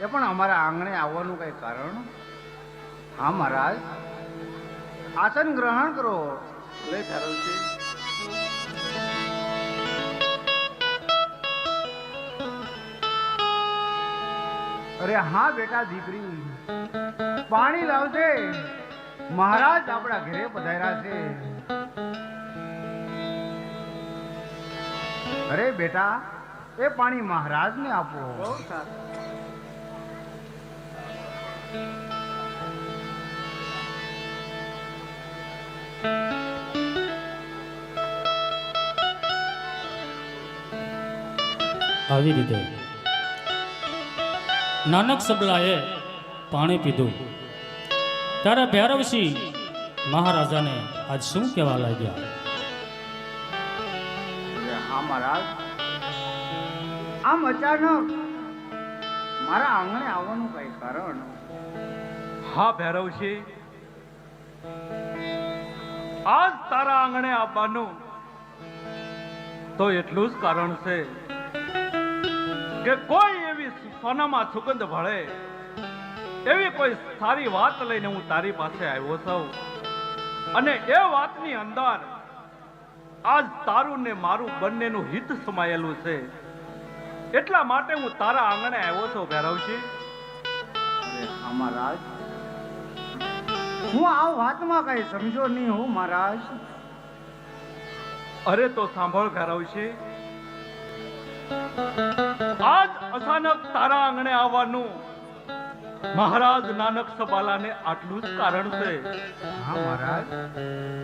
એ પણ અમારા આંગણે આવવાનું કઈ કારણ? હા મહારાજ. આસન ગ્રહણ કરો. લે ભૈરવસિંહ અરે હા બેટા દીકરી. પાણી લાવજે. મહારાજ આપણા ઘરે પધાર્યા છે. અરે બેટા એ પાણી મહારાજને આપો. બહુ સારું. આવી રીતે નાનક સબલાએ પાણી પીધું. ત્યારે ભૈરવસિંહ મહારાજાને આજ શું કહેવા લાગ્યા? હા મહારાજ, આમ અચાનક મારા આંગણે આવવાનું કઈ કારણ હા ભૈરવસિંહ આજ તારા આંગણે આવવાનું. તો એટલું જ કારણ છે કે કોઈ એવી સોનામાં સુગંધ ભળે. એવી કોઈ સારી વાત લઈને હું તારી પાસે આવ્યો છું. અને એ વાતની અંદર આજ તારું ને મારું બંનેનું હિત સમાયેલું છે. એટલા માટે હું તારા આંગણે આવ્યો છું, ભૈરવજી. અરે હા આ વાતમાં કઈ સમજો નહીં હું મહારાજ. અરે તો સાંભળ ભૈરવસિંહ આજ અચાનક તારા આંગણે આવવાનું. મહારાજ નાનક સબાલાને આટલું જ કારણ છે. હા મહારાજ.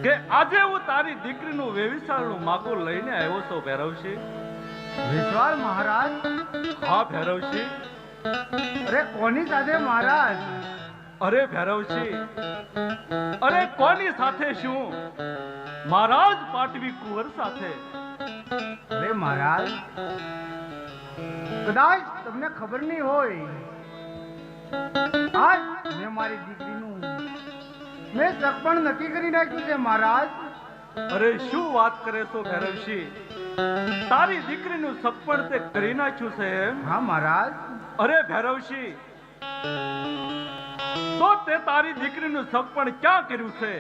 કે આજે હું તારી દીકરીનું વેવિશાળનું માગું લઈને આવ્યો છું ભૈરવસિંહ વિશ્વાલ મહારાજ. હા ભૈરવસિંહ અરે કોની સાથે મહારાજ? અરે ભૈરવસિંહ અરે કોની સાથે શું? મહારાજ પાટવી કુંવર સાથે. અરે મહારાજ કદાચ તમને ખબર નહીં હોય આજ મેં મારી દીકરીનું મેં સગપણ નક્કી કરી નાખ્યું છે મહારાજ. અરે શું વાત કરે છો ભૈરવસિંહ તારી દીકરીનું સપણ તે કરી નાખ્યું છે એમ? હા મહારાજ. અરે ભૈરવસિંહ તો તે તારી દીકરીનું સપણ ક્યાં કર્યું છે?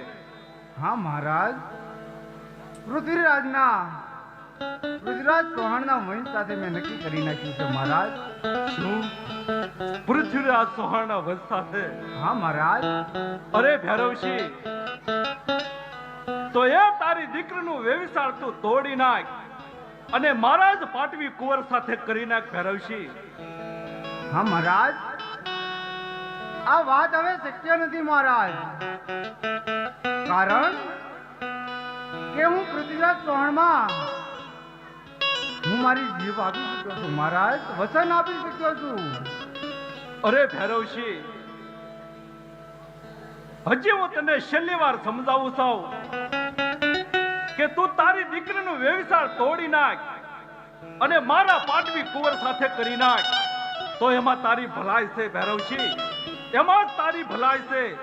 હા મહારાજ. પૃથ્વીરાજના પૃથ્વીરાજ ચૌહાણના વંશ સાથે મેં નક્કી કરી નાખ્યું છે મહારાજ. શું? પૃથ્વીરાજ ચૌહાણના વંશ સાથે? હા મહારાજ. અરે ભૈરવસિંહ તો એ તારી દીકરીનું વેવિશાળ તું તોડી નાખ અને મહારાજ પાટવી કુંવર સાથે કરી નાખ ભૈરવસિંહ હા મહારાજ. આ વાત હવે શક્ય નથી મહારાજ. કારણ કે હું પૃથ્વીરાજ ચૌહાણમાં. હું મારી જીવ આપી શક્યો છું. મહારાજ, વચન આપી શક્યો છું. અરે ભૈરવસિંહ હજી હું તને છેલ્લી વાર સમજાવું છું કે તું તારી દીકરીનો વ્યવસાય તોડી નાખ અને મારા પાટવી કુંવર સાથે કરી નાખ. તો એમાં તારી ભલાઈ છે ભૈરવસિંહ એમાં જ તારી ભલાઈ છે.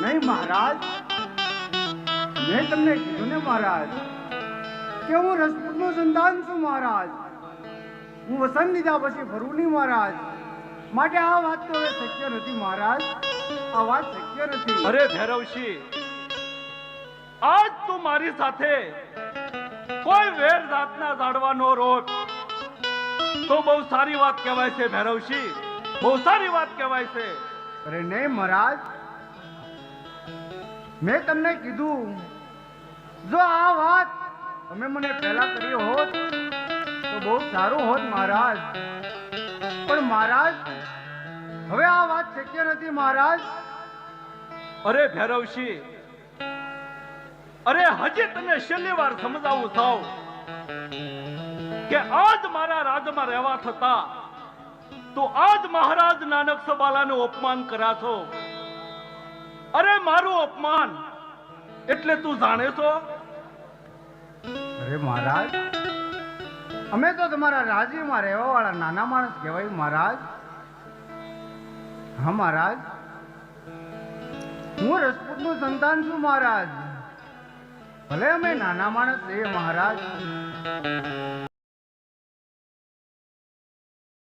નહીં મહારાજ. મેં તમને કીધું ને મહારાજ કે હું રજપૂતનું સંતાન છું મહારાજ. હું વસન લીધા પછી ફરું નહીં મહારાજ. માટે આ વાત તો હવે શક્ય નથી મહારાજ. આ વાત શક્ય નથી. અરે ભૈરવશી આજ તું મારી સાથે કોઈ વેર જાતના જાડવાનો રોગ. તો બહુ સારી વાત કહેવાય છે ભૈરવશી. બહુ સારી વાત કહેવાય છે. અરે નહીં મહારાજ. મેં તમને કીધું, જો આ વાત તમે મને પહેલા કરી હોત, તો બહુ સારું હોત મહારાજ. પણ મહારાજ, હવે આ વાત શક્ય નથી મહારાજ. અરે ભૈરવસિંહ અરે હજી તને છેલ્લી વાર સમજાવું થાવ કે આજ મારા રાજમાં રહેવા થતા તો આજ મહારાજ નાનક સબાલાનું અપમાન કરાશો? અરે, મારું અપમાન એટલે તું જાણે છો? અરે, મહારાજ, અમે તો તમારા રાજ્યમાં રહેવા વાળા નાના માણસ કહેવાય, મહારાજ. હા, મહારાજ. હું રજપૂતનું સંતાન છું, મહારાજ. ભલે અમે નાના માણસ એ મહારાજ.